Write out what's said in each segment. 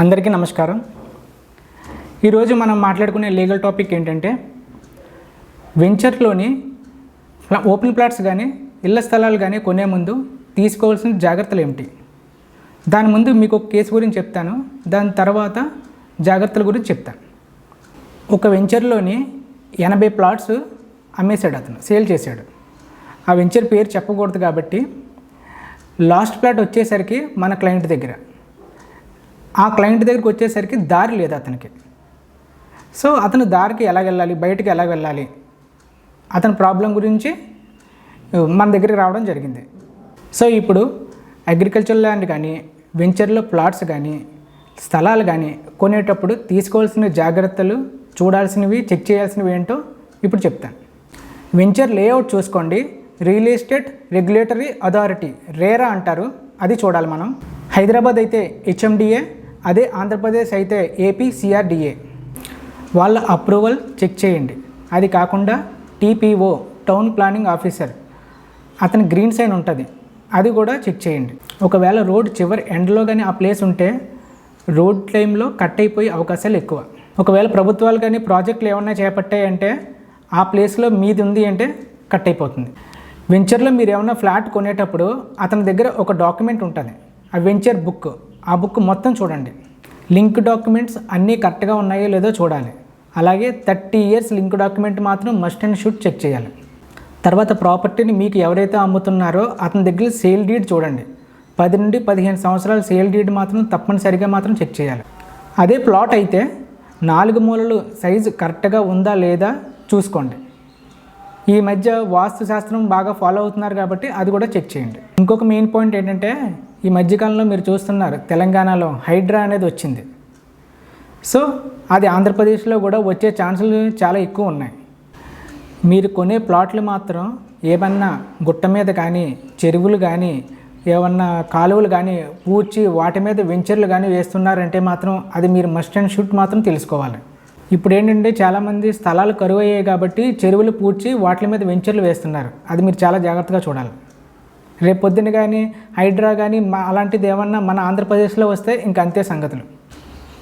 అందరికీ నమస్కారం. ఈరోజు మనం మాట్లాడుకునే లీగల్ టాపిక్ ఏంటంటే వెంచర్లోని ఓపెన్ ప్లాట్స్ కానీ ఇళ్ళ స్థలాలు కానీ కొనే ముందు తీసుకోవాల్సిన జాగ్రత్తలు ఏమిటి? దాని ముందు మీకు ఒక కేసు గురించి చెప్తాను. దాని తర్వాత జాగ్రత్తల గురించి చెప్తాను. ఒక వెంచర్లోని ఎనభై ప్లాట్స్ అమ్మేశాడు అతను సేల్ చేశాడు. ఆ వెంచర్ పేరు చెప్పకూడదు కాబట్టి లాస్ట్ ప్లాట్ వచ్చేసరికి మన క్లయింట్ దగ్గర. ఆ క్లయింట్ దగ్గరికి వచ్చేసరికి దారి లేదు అతనికి. సో అతను దారికి ఎలా వెళ్ళాలి? బయటికి ఎలా వెళ్ళాలి? అతని ప్రాబ్లం గురించి మన దగ్గరికి రావడం జరిగింది. సో ఇప్పుడు అగ్రికల్చర్ ల్యాండ్ కానీ వెంచర్లో ప్లాట్స్ కానీ స్థలాలు కానీ కొనేటప్పుడు తీసుకోవాల్సిన జాగ్రత్తలు చూడాల్సినవి చెక్ చేయాల్సినవి ఏంటో ఇప్పుడు చెప్తాను. వెంచర్ లేఅవుట్ చూసుకోండి. Real estate regulatory authority RERA అంటారు. అది చూడాలి మనం. హైదరాబాద్ అయితే హెచ్ఎండిఏ అదే ఆంధ్రప్రదేశ్ అయితే ఏపీ సిఆర్డిఏ. వాళ్ళ అప్రూవల్ చెక్ చేయండి. అది కాకుండా టీపీఓ టౌన్ ప్లానింగ్ ఆఫీసర్ అతని గ్రీన్ సైన్ ఉంటుంది. అది కూడా చెక్ చేయండి. ఒకవేళ రోడ్ చివరి ఎండ్లో కానీ ఆ ప్లేస్ ఉంటే రోడ్ టైంలో కట్ అయిపోయే అవకాశాలు ఎక్కువ. ఒకవేళ ప్రభుత్వాలు కానీ ప్రాజెక్టులు ఏమన్నా చేపట్టాయంటే ఆ ప్లేస్లో మీది ఉంది అంటే కట్ అయిపోతుంది. వెంచర్లో మీరు ఏమైనా ఫ్లాట్ కొనేటప్పుడు అతని దగ్గర ఒక డాక్యుమెంట్ ఉంటుంది. ఆ వెంచర్ బుక్. ఆ బుక్ మొత్తం చూడండి. లింక్ డాక్యుమెంట్స్ అన్నీ కరెక్ట్గా ఉన్నాయో లేదో చూడాలి. అలాగే థర్టీ ఇయర్స్ లింక్ డాక్యుమెంట్ మాత్రం మస్ట్ అండ్ షుడ్ చెక్ చేయాలి. తర్వాత ప్రాపర్టీని మీకు ఎవరైతే అమ్ముతున్నారో అతని దగ్గర సేల్ డీడ్ చూడండి. పది నుండి పదిహేను సంవత్సరాల సేల్ డీడ్ మాత్రం తప్పనిసరిగా మాత్రం చెక్ చేయాలి. అదే ప్లాట్ అయితే నాలుగు మూలలు సైజు కరెక్ట్గా ఉందా లేదా చూసుకోండి. ఈ మధ్య వాస్తు శాస్త్రం బాగా ఫాలో అవుతున్నారు కాబట్టి అది కూడా చెక్ చేయండి. ఇంకొక మెయిన్ పాయింట్ ఏంటంటే ఈ మధ్యకాలంలో మీరు చూస్తున్నారు తెలంగాణలో హైడ్రా అనేది వచ్చింది. సో అది ఆంధ్రప్రదేశ్లో కూడా వచ్చే ఛాన్సులు చాలా ఎక్కువ ఉన్నాయి. మీరు కొనే ప్లాట్లు మాత్రం ఏమన్నా గుట్ట మీద కానీ చెరువులు కానీ ఏమన్నా కాలువలు కానీ పూడ్చి వాటి మీద వెంచర్లు కానీ వేస్తున్నారంటే మాత్రం అది మీరు మస్ట్ అండ్ షుడ్ మాత్రం తెలుసుకోవాలి. ఇప్పుడు ఏంటంటే చాలామంది స్థలాలు కరువు అయ్యాయి కాబట్టి చెరువులు పూడ్చి వాటి మీద వెంచర్లు వేస్తున్నారు. అది మీరు చాలా జాగ్రత్తగా చూడాలి. రేపు పొద్దున్న కానీ హైడ్రా కానీ మా అలాంటిది ఏమన్నా మన ఆంధ్రప్రదేశ్లో వస్తే ఇంక అంతే సంగతులు.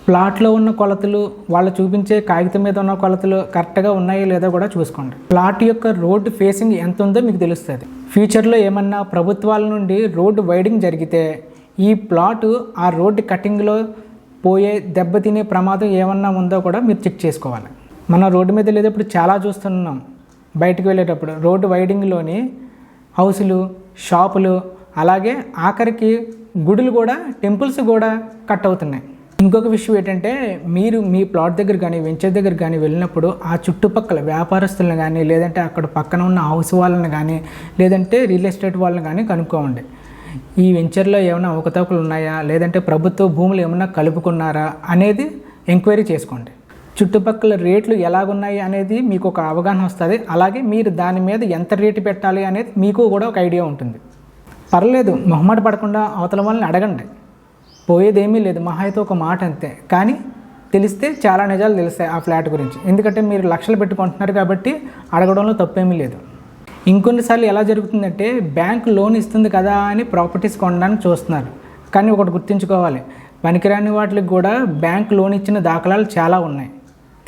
ప్లాట్లో ఉన్న కొలతలు వాళ్ళు చూపించే కాగితం మీద ఉన్న కొలతలు కరెక్ట్గా ఉన్నాయో లేదో కూడా చూసుకోండి. ప్లాట్ యొక్క రోడ్డు ఫేసింగ్ ఎంత ఉందో మీకు తెలుస్తుంది. ఫ్యూచర్లో ఏమన్నా ప్రభుత్వాల నుండి రోడ్డు వైడింగ్ జరిగితే ఈ ప్లాటు ఆ రోడ్డు కటింగ్లో పోయే దెబ్బతినే ప్రమాదం ఏమన్నా ఉందో కూడా మీరు చెక్ చేసుకోవాలి. మనం రోడ్డు మీద లేదప్పుడు చాలా చూస్తున్నాం. బయటకు వెళ్ళేటప్పుడు రోడ్డు వైడింగ్లోని హౌసులు షాపులు అలాగే ఆఖరికి గుడులు కూడా టెంపుల్స్ కూడా కట్ అవుతున్నాయి. ఇంకొక విషయం ఏంటంటే మీరు మీ ప్లాట్ దగ్గర కానీ వెంచర్ దగ్గర కానీ వెళ్ళినప్పుడు ఆ చుట్టుపక్కల వ్యాపారస్తులను కానీ లేదంటే అక్కడ పక్కన ఉన్న హౌస్ వాళ్ళని కానీ లేదంటే రియల్ ఎస్టేట్ వాళ్ళని కానీ కనుక్కోండి. ఈ వెంచర్లో ఏమైనా అవకతవకలు ఉన్నాయా? లేదంటే ప్రభుత్వ భూములు ఏమైనా కలుపుకున్నారా? అనేది ఎంక్వైరీ చేసుకోండి. చుట్టుపక్కల రేట్లు ఎలాగున్నాయి అనేది మీకు ఒక అవగాహన వస్తుంది. అలాగే మీరు దాని మీద ఎంత రేటు పెట్టాలి అనేది మీకు కూడా ఒక ఐడియా ఉంటుంది. పర్లేదు మొహమాట పడకుండా అవతల వాళ్ళని అడగండి. పోయేదేమీ లేదు మహా అయితే ఒక మాట అంతే. కానీ తెలిస్తే చాలా నిజాలు తెలుస్తాయి ఆ ఫ్లాట్ గురించి. ఎందుకంటే మీరు లక్షలు పెట్టుకుంటున్నారు కాబట్టి అడగడంలో తప్పేమీ లేదు. ఇంకొన్నిసార్లు ఎలా జరుగుతుందంటే బ్యాంక్ లోన్ ఇస్తుంది కదా అని ప్రాపర్టీస్ కొనడానికి చూస్తున్నారు. కానీ ఒకటి గుర్తుంచుకోవాలి పనికిరాని వాటికి కూడా బ్యాంక్ లోన్ ఇచ్చిన దాఖలాలు చాలా ఉన్నాయి.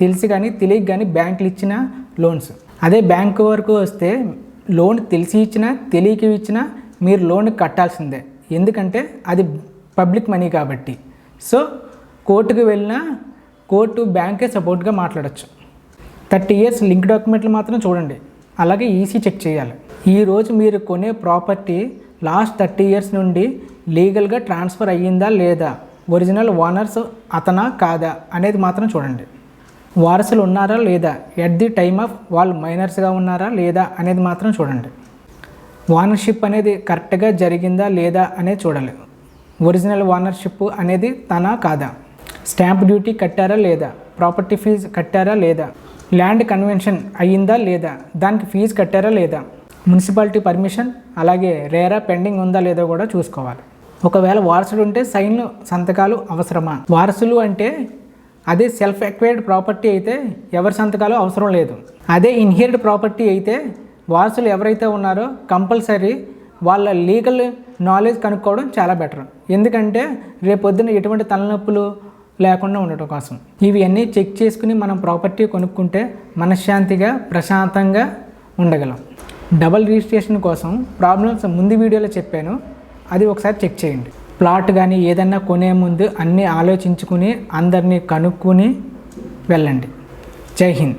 తెలిసి కానీ తెలియక కానీ బ్యాంకులు ఇచ్చిన లోన్స్. అదే బ్యాంకు వరకు వస్తే లోన్ తెలిసి ఇచ్చినా తెలియక ఇచ్చినా మీరు లోన్ కట్టాల్సిందే. ఎందుకంటే అది పబ్లిక్ మనీ కాబట్టి. సో కోర్టుకు వెళ్ళినా కోర్టు బ్యాంకే సపోర్ట్గా మాట్లాడచ్చు. థర్టీ ఇయర్స్ లింక్ డాక్యుమెంట్లు మాత్రం చూడండి. అలాగే ఈసీ చెక్ చేయాలి. ఈరోజు మీరు కొనే ప్రాపర్టీ లాస్ట్ థర్టీ ఇయర్స్ నుండి లీగల్గా ట్రాన్స్ఫర్ అయ్యిందా లేదా? ఒరిజినల్ ఓనర్స్ అతనా కాదా? అనేది మాత్రం చూడండి. వారసులు ఉన్నారా లేదా? ఎట్ ది టైమ్ ఆఫ్ వాళ్ళు మైనర్స్గా ఉన్నారా లేదా? అనేది మాత్రం చూడండి. ఓనర్షిప్ అనేది కరెక్ట్గా జరిగిందా లేదా అనేది చూడాలి. ఒరిజినల్ ఓనర్షిప్ అనేది తన కాదా? స్టాంప్ డ్యూటీ కట్టారా లేదా? ప్రాపర్టీ ఫీజు కట్టారా లేదా? ల్యాండ్ కన్వెన్షన్ అయ్యిందా లేదా? దానికి ఫీజు కట్టారా లేదా? మున్సిపాలిటీ పర్మిషన్ అలాగే రేరా పెండింగ్ ఉందా లేదో కూడా చూసుకోవాలి. ఒకవేళ వారసులు ఉంటే సైన్లు సంతకాలు అవసరమా? వారసులు అంటే అదే సెల్ఫ్ ఎక్వైర్డ్ ప్రాపర్టీ అయితే ఎవరి సంతకాలు అవసరం లేదు. అదే ఇన్హెరిడ్ ప్రాపర్టీ అయితే వారసులు ఎవరైతే ఉన్నారో కంపల్సరీ వాళ్ళ లీగల్ నాలెడ్జ్ కనుక్కోవడం చాలా బెటర్. ఎందుకంటే రేపొద్దున ఎటువంటి తలనొప్పులు లేకుండా ఉండటం కోసం. ఇవి అన్నీ చెక్ చేసుకుని మనం ప్రాపర్టీ కొనుక్కుంటే మనశ్శాంతిగా ప్రశాంతంగా ఉండగలం. డబల్ రిజిస్ట్రేషన్ కోసం ప్రాబ్లమ్స్ ముందు వీడియోలో చెప్పాను. అది ఒకసారి చెక్ చేయండి. ప్లాట్ కానీ ఏదన్నా కొనే ముందు అన్నీ ఆలోచించుకుని అందరినీ కనుక్కొని వెళ్ళండి. జై హింద్.